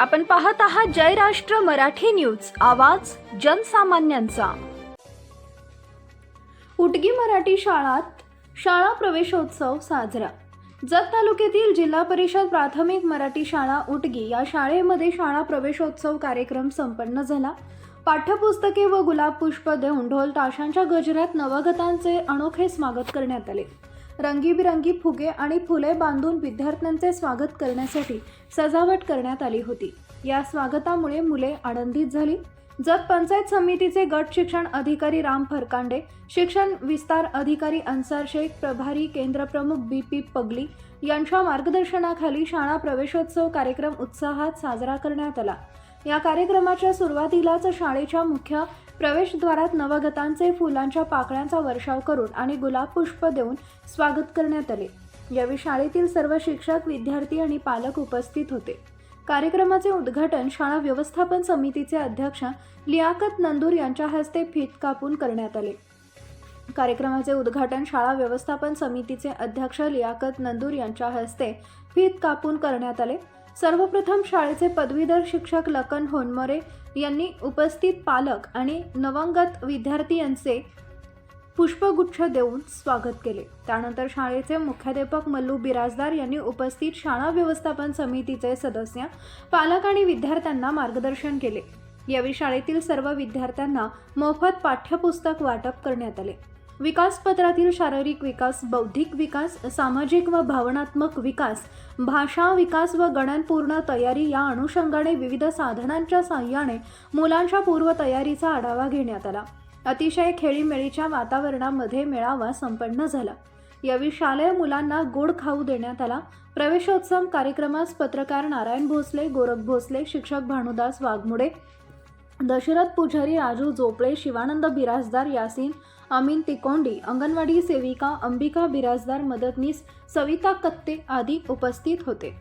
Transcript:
आपण पाहत आहात जयराष्ट्र मराठी न्यूज. आवाज जनसामान्यांचा. उटगी मराठी शाळात शाळा प्रवेशोत्सव साजरा. जत तालुक्यातील जिल्हा परिषद प्राथमिक मराठी शाळा उटगी या शाळेमध्ये शाळा प्रवेशोत्सव कार्यक्रम संपन्न झाला. पाठ्यपुस्तके व गुलाब पुष्प देऊन ढोल ताशांच्या गजरात नवगतांचे अनोखे स्वागत करण्यात आले. रंगीबिरंगी फुगे आणि फुले बांधून विद्यार्थ्यांचे स्वागत करण्यासाठी सजावट करण्यात आली होती. या स्वागतामुळे मुले आनंदित झाली. जत पंचायत समितीचे गट शिक्षण अधिकारी राम फरकांडे शिक्षण विस्तार अधिकारी अन्सार शेख प्रभारी केंद्रप्रमुख बी पी पगली यांच्या मार्गदर्शनाखाली शाळा प्रवेशोत्सव कार्यक्रम उत्साहात साजरा करण्यात आला. या कार्यक्रमाच्या सुरुवातीलाच शाळेच्या मुख्य प्रवेशद्वारात नवगतांचे फुलांच्या पाकळ्यांचा वर्षाव करून आणि गुलाब पुष्प देऊन स्वागत करण्यात आले. यावेळी शाळेतील सर्व शिक्षक विद्यार्थी आणि पालक उपस्थित होते. कार्यक्रमाचे उद्घाटन शाळा व्यवस्थापन समितीचे अध्यक्ष लियाकत नंदूर यांच्या हस्ते फीत कापून करण्यात आले. कार्यक्रमाचे उद्घाटन शाळा व्यवस्थापन समितीचे अध्यक्ष लियाकत नंदूर यांच्या हस्ते फीत कापून करण्यात आले. सर्वप्रथम शाळेचे पदवीधर शिक्षक लखन होनमोरे यांनी उपस्थित पालक आणि नवंगत विद्यार्थी यांचे पुष्पगुच्छ देऊन स्वागत केले. त्यानंतर शाळेचे मुख्याध्यापक मल्लू बिराजदार यांनी उपस्थित शाळा व्यवस्थापन समितीचे सदस्य पालक आणि विद्यार्थ्यांना मार्गदर्शन केले. यावेळी शाळेतील सर्व विद्यार्थ्यांना मोफत पाठ्यपुस्तक वाटप करण्यात आले. विकासपत्रातील शारीरिक विकास बौद्धिक विकास सामाजिक व भावनात्मक विकास भाषा विकास व गणनपूर्ण तयारी या अनुषंगाने विविध साधनांच्या साह्याने मुलांच्या पूर्वतयारीचा आढावा घेण्यात आला. अतिशय खेळीमेळीच्या वातावरणामध्ये मेळावा संपन्न झाला. यावेळी शालेय मुलांना गोड खाऊ देण्यात आला. प्रवेशोत्सव कार्यक्रमास पत्रकार नारायण भोसले गोरख भोसले शिक्षक भानुदास वाघमुडे दशरथ पुजारी राजू झोपळे शिवानंद बिराजदार यासीन अमीन तिकोंडी अंगणवाडी सेविका अंबिका बिराजदार मदतनीस सविता कत्ते आदी उपस्थित होते.